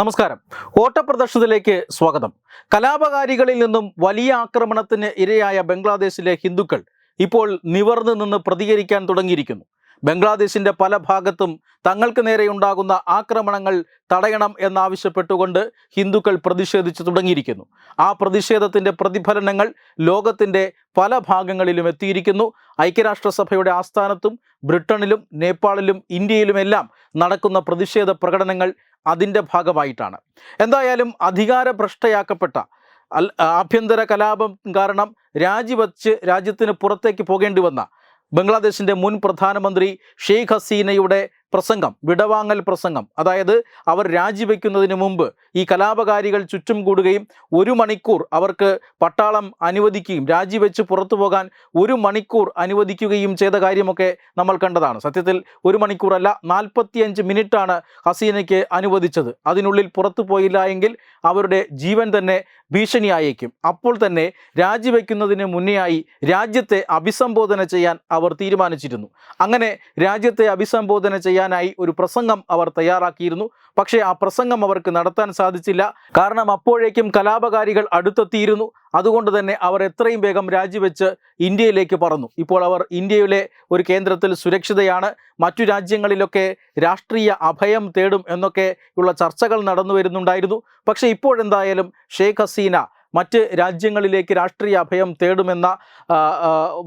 നമസ്കാരം. ഓട്ടപ്രദർശനത്തിലേക്ക് സ്വാഗതം. കലാപകാരികളിൽ നിന്നും വലിയ ആക്രമണത്തിന് ഇരയായ ബംഗ്ലാദേശിലെ ഹിന്ദുക്കൾ ഇപ്പോൾ നിവർന്നു നിന്ന് പ്രതികരിക്കാൻ തുടങ്ങിയിരിക്കുന്നു. ബംഗ്ലാദേശിന്റെ പല ഭാഗത്തും തങ്ങൾക്ക് നേരെയുണ്ടാകുന്ന ആക്രമണങ്ങൾ തടയണം എന്നാവശ്യപ്പെട്ടുകൊണ്ട് ഹിന്ദുക്കൾ പ്രതിഷേധിച്ചു തുടങ്ങിയിരിക്കുന്നു. ആ പ്രതിഷേധത്തിന്റെ പ്രതിഫലനങ്ങൾ ലോകത്തിന്റെ പല ഭാഗങ്ങളിലും എത്തിയിരിക്കുന്നു. ഐക്യരാഷ്ട്രസഭയുടെ ആസ്ഥാനത്തും ബ്രിട്ടനിലും നേപ്പാളിലും ഇന്ത്യയിലുമെല്ലാം നടക്കുന്ന പ്രതിഷേധ പ്രകടനങ്ങൾ അതിന്റെ ഭാഗമായിട്ടാണ്. എന്തായാലും അധികാരഭ്രഷ്ടയാക്കപ്പെട്ട അൽ ആഭ്യന്തര കലാപം കാരണം രാജിവച്ച് രാജ്യത്തിന് പുറത്തേക്ക് പോകേണ്ടി വന്ന ബംഗ്ലാദേശിന്റെ മുൻ പ്രധാനമന്ത്രി ഷെയ്ഖ് ഹസീനയുടെ പ്രസംഗം വിടവാങ്ങൽ പ്രസംഗം. അതായത് അവർ രാജിവെക്കുന്നതിന് മുമ്പ് ഈ കലാപകാരികൾ ചുറ്റും കൂടുകയും ഒരു മണിക്കൂർ അവർക്ക് പട്ടാളം അനുവദിക്കുകയും രാജിവെച്ച് പുറത്തു പോകാൻ ഒരു മണിക്കൂർ അനുവദിക്കുകയും ചെയ്ത കാര്യമൊക്കെ നമ്മൾ കണ്ടതാണ്. സത്യത്തിൽ ഒരു മണിക്കൂറല്ല നാൽപ്പത്തിയഞ്ച് മിനിറ്റാണ് ഹസീനയ്ക്ക് അനുവദിച്ചത്. അതിനുള്ളിൽ പുറത്തു പോയില്ല എങ്കിൽ അവരുടെ ജീവൻ തന്നെ ഭീഷണിയായേക്കും. അപ്പോൾ തന്നെ രാജിവെക്കുന്നതിന് മുന്നെയായി രാജ്യത്തെ അഭിസംബോധന ചെയ്യാൻ അവർ തീരുമാനിച്ചിരുന്നു. അങ്ങനെ രാജ്യത്തെ അഭിസംബോധന ചെയ്യാനായി ഒരു പ്രസംഗം അവർ തയ്യാറാക്കിയിരുന്നു. പക്ഷേ ആ പ്രസംഗം അവർക്ക് നടത്താൻ സാധിച്ചില്ല. കാരണം അപ്പോഴേക്കും കലാപകാരികൾ അടുത്തെത്തിയിരുന്നു. അതുകൊണ്ട് തന്നെ അവർ എത്രയും വേഗം രാജിവെച്ച് ഇന്ത്യയിലേക്ക് പറന്നു. ഇപ്പോൾ അവർ ഇന്ത്യയിലെ ഒരു കേന്ദ്രത്തിൽ സുരക്ഷിതയാണ്. മറ്റു രാജ്യങ്ങളിലൊക്കെ രാഷ്ട്രീയ അഭയം തേടും എന്നൊക്കെ ഉള്ള ചർച്ചകൾ നടന്നു വരുന്നുണ്ടായിരുന്നു. പക്ഷേ ഇപ്പോഴെന്തായാലും ഷെയ്ഖ് ഹസീന മറ്റ് രാജ്യങ്ങളിലേക്ക് രാഷ്ട്രീയ അഭയം തേടുമെന്ന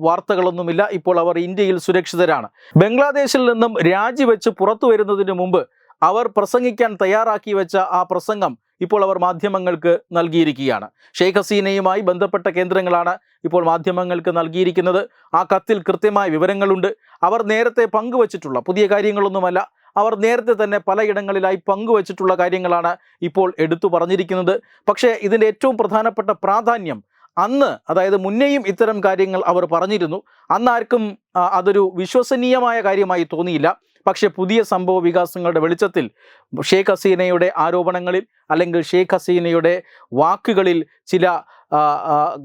വാർത്തകളൊന്നുമില്ല. ഇപ്പോൾ അവർ ഇന്ത്യയിൽ സുരക്ഷിതരാണ്. ബംഗ്ലാദേശിൽ നിന്നും രാജിവെച്ച് പുറത്തു വരുന്നതിന് മുമ്പ് അവർ പ്രസംഗിക്കാൻ തയ്യാറാക്കി വെച്ച ആ പ്രസംഗം ഇപ്പോൾ അവർ മാധ്യമങ്ങൾക്ക് നൽകിയിരിക്കുകയാണ്. ഷെയ്ഖ് ഹസീനയുമായി ബന്ധപ്പെട്ട കേന്ദ്രങ്ങളാണ് ഇപ്പോൾ മാധ്യമങ്ങൾക്ക് നൽകിയിരിക്കുന്നത്. ആ കത്തിൽ കൃത്യമായ വിവരങ്ങളുണ്ട്. അവർ നേരത്തെ പങ്കുവച്ചിട്ടുള്ള പുതിയ കാര്യങ്ങളൊന്നുമല്ല അവർ നേരത്തെ തന്നെ പലയിടങ്ങളിലായി പങ്കുവച്ചിട്ടുള്ള കാര്യങ്ങളാണ് ഇപ്പോൾ എടുത്തു പറഞ്ഞിരിക്കുന്നത്. പക്ഷേ ഇതിന്റെ ഏറ്റവും പ്രധാനപ്പെട്ട പ്രാധാന്യം അന്ന് അതായത് മുന്നേയും ഇത്തരം കാര്യങ്ങൾ അവർ പറഞ്ഞിരുന്നു. അന്ന് ആർക്കും അതൊരു വിശ്വസനീയമായ കാര്യമായി തോന്നിയില്ല. പക്ഷേ പുതിയ സംഭവ വികാസങ്ങളുടെ വെളിച്ചത്തിൽ ഷേഖ് ഹസീനയുടെ ആരോപണങ്ങളിൽ അല്ലെങ്കിൽ ഷേഖ് ഹസീനയുടെ വാക്കുകളിൽ ചില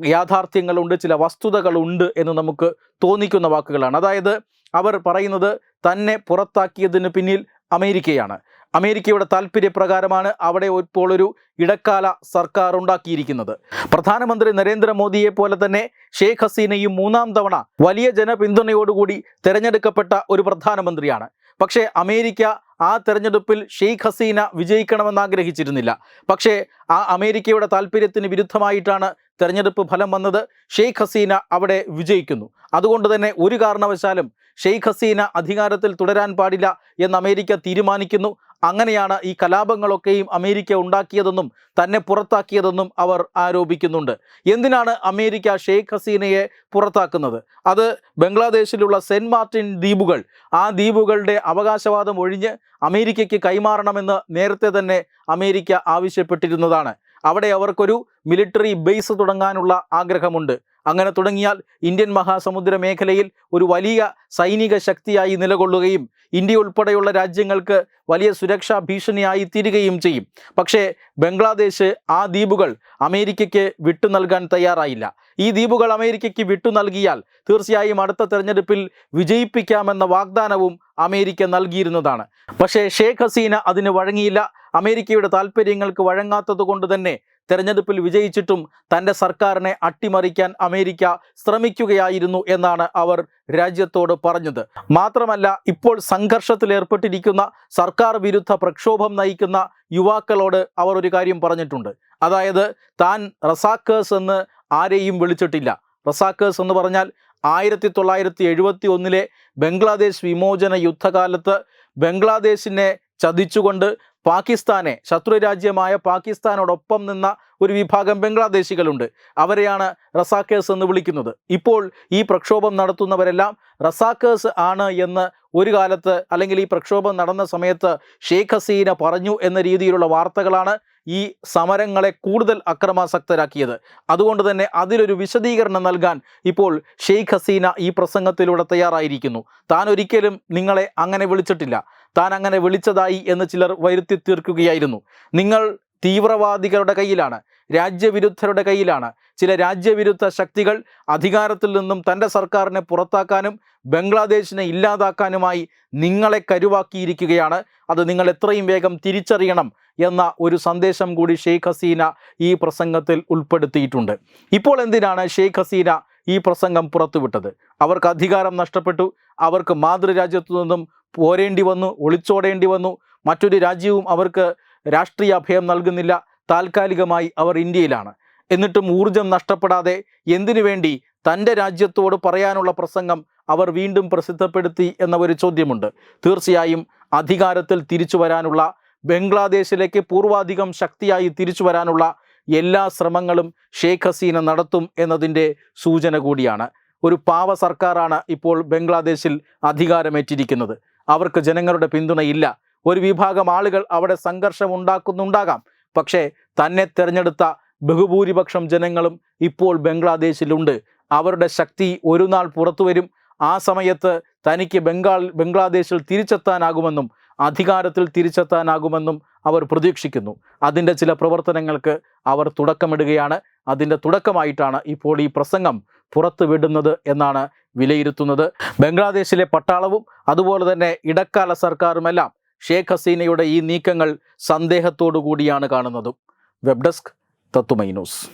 യാഥാർത്ഥ്യങ്ങളുണ്ട് ചില വസ്തുതകളുണ്ട് എന്ന് നമുക്ക് തോന്നിക്കുന്ന വാക്കുകളാണ്. അതായത് അവർ പറയുന്നത് തന്നെ പുറത്താക്കിയതിന് പിന്നിൽ അമേരിക്കയാണ്. അമേരിക്കയുടെ താല്പര്യപ്രകാരമാണ് അവിടെ ഇപ്പോൾ ഒരു ഇടക്കാല സർക്കാർ ഉണ്ടാക്കിയിരിക്കുന്നത് പ്രധാനമന്ത്രി നരേന്ദ്രമോദിയെ പോലെ തന്നെ ഷെയ്ഖ് ഹസീനയും മൂന്നാം തവണ വലിയ ജനപിന്തുണയോടുകൂടി തെരഞ്ഞെടുക്കപ്പെട്ട ഒരു പ്രധാനമന്ത്രിയാണ്. പക്ഷേ അമേരിക്ക ആ തെരഞ്ഞെടുപ്പിൽ ഷെയ്ഖ് ഹസീന വിജയിക്കണമെന്ന് ആഗ്രഹിച്ചിരുന്നില്ല. പക്ഷേ ആ അമേരിക്കയുടെ താല്പര്യത്തിന് വിരുദ്ധമായിട്ടാണ് തെരഞ്ഞെടുപ്പ് ഫലം വന്നത് ഷെയ്ഖ് ഹസീന അവിടെ വിജയിക്കുന്നു. അതുകൊണ്ട് തന്നെ ഒരു കാരണവശാലും ഷെയ്ഖ് ഹസീന അധികാരത്തിൽ തുടരാൻ പാടില്ല എന്ന് അമേരിക്ക തീരുമാനിക്കുന്നു. അങ്ങനെയാണ് ഈ കലാപങ്ങളൊക്കെയും അമേരിക്ക ഉണ്ടാക്കിയതെന്നും തന്നെ പുറത്താക്കിയതെന്നും അവർ ആരോപിക്കുന്നുണ്ട്. എന്തിനാണ് അമേരിക്ക ഷെയ്ഖ് ഹസീനയെ പുറത്താക്കുന്നത്? അത് ബംഗ്ലാദേശിലുള്ള സെന്റ് മാർട്ടിൻ ദ്വീപുകൾ. ആ ദ്വീപുകളുടെ അവകാശവാദം ഒഴിഞ്ഞ് അമേരിക്കയ്ക്ക് കൈമാറണമെന്ന് നേരത്തെ തന്നെ അമേരിക്ക ആവശ്യപ്പെട്ടിരുന്നതാണ്. അവിടെ അവർക്കൊരു മിലിറ്ററി ബേസ് തുടങ്ങാനുള്ള ആഗ്രഹമുണ്ട്. അങ്ങനെ തുടങ്ങിയാൽ ഇന്ത്യൻ മഹാസമുദ്ര മേഖലയിൽ ഒരു വലിയ സൈനിക ശക്തിയായി നിലകൊള്ളുകയും ഇന്ത്യ ഉൾപ്പെടെയുള്ള രാജ്യങ്ങൾക്ക് വലിയ സുരക്ഷാ ഭീഷണിയായി തീരുകയും ചെയ്യും. പക്ഷേ ബംഗ്ലാദേശ് ആ ദ്വീപുകൾ അമേരിക്കയ്ക്ക് വിട്ടു നൽകാൻ തയ്യാറായില്ല. ഈ ദ്വീപുകൾ അമേരിക്കയ്ക്ക് വിട്ടു നൽകിയാൽ തീർച്ചയായും അടുത്ത തെരഞ്ഞെടുപ്പിൽ വിജയിപ്പിക്കാമെന്ന വാഗ്ദാനവും അമേരിക്ക നൽകിയിരുന്നതാണ്. പക്ഷേ ഷേഖ് ഹസീന അതിന് വഴങ്ങിയില്ല. അമേരിക്കയുടെ താല്പര്യങ്ങൾക്ക് വഴങ്ങാത്തത് കൊണ്ട് തന്നെ തെരഞ്ഞെടുപ്പിൽ വിജയിച്ചിട്ടും തന്റെ സർക്കാരിനെ അട്ടിമറിക്കാൻ അമേരിക്ക ശ്രമിക്കുകയായിരുന്നു എന്നാണ് അവർ രാജ്യത്തോട് പറഞ്ഞത്. മാത്രമല്ല ഇപ്പോൾ സംഘർഷത്തിലേർപ്പെട്ടിരിക്കുന്ന സർക്കാർ വിരുദ്ധ പ്രക്ഷോഭം നയിക്കുന്ന യുവാക്കളോട് അവർ ഒരു കാര്യം പറഞ്ഞിട്ടുണ്ട്. അതായത് താൻ റസാക്കേഴ്സ് എന്ന് ആരെയും വിളിച്ചിട്ടില്ല. റസാക്കേഴ്സ് എന്ന് പറഞ്ഞാൽ ആയിരത്തി തൊള്ളായിരത്തി എഴുപത്തി ഒന്നിലെ ബംഗ്ലാദേശ് വിമോചന യുദ്ധകാലത്ത് ബംഗ്ലാദേശിനെ ചതിച്ചുകൊണ്ട് പാകിസ്ഥാനെ ശത്രു രാജ്യമായ പാകിസ്ഥാനോടൊപ്പം നിന്ന ഒരു വിഭാഗം ബംഗ്ലാദേശികളുണ്ട്. അവരെയാണ് റസാക്കേഴ്സ് എന്ന് വിളിക്കുന്നത്. ഇപ്പോൾ ഈ പ്രക്ഷോഭം നടത്തുന്നവരെല്ലാം റസാക്കേഴ്സ് ആണ് എന്ന് ഒരു കാലത്ത് അല്ലെങ്കിൽ ഈ പ്രക്ഷോഭം നടന്ന സമയത്ത് ഷെയ്ഖ് ഹസീന പറഞ്ഞു എന്ന രീതിയിലുള്ള വാർത്തകളാണ് ഈ സമരങ്ങളെ കൂടുതൽ അക്രമാസക്തരാക്കിയത്. അതുകൊണ്ട് തന്നെ അതിലൊരു വിശദീകരണം നൽകാൻ ഇപ്പോൾ ഷെയ്ഖ് ഹസീന ഈ പ്രസംഗത്തിലൂടെ തയ്യാറായിരിക്കുന്നു. താൻ ഒരിക്കലും നിങ്ങളെ അങ്ങനെ വിളിച്ചിട്ടില്ല. താൻ അങ്ങനെ വിളിച്ചതായി എന്ന് ചിലർ വരുത്തി തീർക്കുകയായിരുന്നു. നിങ്ങൾ തീവ്രവാദികളുടെ കയ്യിലാണ് രാജ്യവിരുദ്ധരുടെ കയ്യിലാണ്. ചില രാജ്യവിരുദ്ധ ശക്തികൾ അധികാരത്തിൽ നിന്നും തന്റെ സർക്കാരിനെ പുറത്താക്കാനും ബംഗ്ലാദേശിനെ ഇല്ലാതാക്കാനുമായി നിങ്ങളെ കരുവാക്കിയിരിക്കുകയാണ്. അത് നിങ്ങൾ എത്രയും വേഗം തിരിച്ചറിയണം എന്ന ഒരു സന്ദേശം കൂടി ഷെയ്ഖ് ഹസീന ഈ പ്രസംഗത്തിൽ ഉൾപ്പെടുത്തിയിട്ടുണ്ട്. ഇപ്പോൾ എന്തിനാണ് ഷെയ്ഖ് ഹസീന ഈ പ്രസംഗം പുറത്തുവിട്ടത്. അവർക്ക് അധികാരം നഷ്ടപ്പെട്ടു. അവർക്ക് മാതൃരാജ്യത്തു നിന്നും പോരേണ്ടി വന്നു ഒളിച്ചോടേണ്ടി വന്നു. മറ്റൊരു രാജ്യവും അവർക്ക് രാഷ്ട്രീയ അഭയം നൽകുന്നില്ല. താൽക്കാലികമായി അവർ ഇന്ത്യയിലാണ്. എന്നിട്ടും ഊർജം നഷ്ടപ്പെടാതെ എന്തിനു വേണ്ടി തന്റെ രാജ്യത്തോട് പറയാനുള്ള പ്രസംഗം അവർ വീണ്ടും പ്രസിദ്ധപ്പെടുത്തി എന്ന ഒരു ചോദ്യമുണ്ട്. തീർച്ചയായും അധികാരത്തിൽ തിരിച്ചു വരാനുള്ള ബംഗ്ലാദേശിലേക്ക് പൂർവാധികം ശക്തിയായി തിരിച്ചു വരാനുള്ള എല്ലാ ശ്രമങ്ങളും ഷെയ്ഖ് ഹസീന നടത്തും എന്നതിന്റെ സൂചന കൂടിയാണ്. ഒരു പാവ സർക്കാരാണ് ഇപ്പോൾ ബംഗ്ലാദേശിൽ അധികാരമേറ്റിരിക്കുന്നത്. അവർക്ക് ജനങ്ങളുടെ പിന്തുണയില്ല. ഒരു വിഭാഗം ആളുകൾ അവിടെ സംഘർഷം ഉണ്ടാക്കുന്നുണ്ടാകാം. പക്ഷേ തന്നെ തിരഞ്ഞെടുത്ത ബഹുഭൂരിപക്ഷം ജനങ്ങളും ഇപ്പോൾ ബംഗ്ലാദേശിലുണ്ട്. അവരുടെ ശക്തി ഒരു നാൾ പുറത്തു വരും. ആ സമയത്ത് തനിക്ക് ബംഗാൾ ബംഗ്ലാദേശിൽ തിരിച്ചെത്താനാകുമെന്നും അധികാരത്തിൽ തിരിച്ചെത്താനാകുമെന്നും അവർ പ്രതീക്ഷിക്കുന്നു. അതിന്റെ ചില പ്രവർത്തനങ്ങൾക്ക് അവർ തുടക്കമിടുകയാണ്. അതിന്റെ തുടക്കമായിട്ടാണ് ഇപ്പോൾ ഈ പ്രസംഗം പുറത്തു വിടുന്നത് എന്നാണ് വിലയിരുത്തുന്നത്. ബംഗ്ലാദേശിലെ പട്ടാളവും അതുപോലെ തന്നെ ഇടക്കാല സർക്കാരുമെല്ലാം ഷേഖ് ഹസീനയുടെ ഈ നീക്കങ്ങൾ സന്ദേഹത്തോടു കൂടിയാണ് കാണുന്നതും. Web desk Tatwamayi news.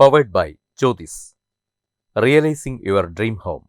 Powered by Jyothis realising your dream home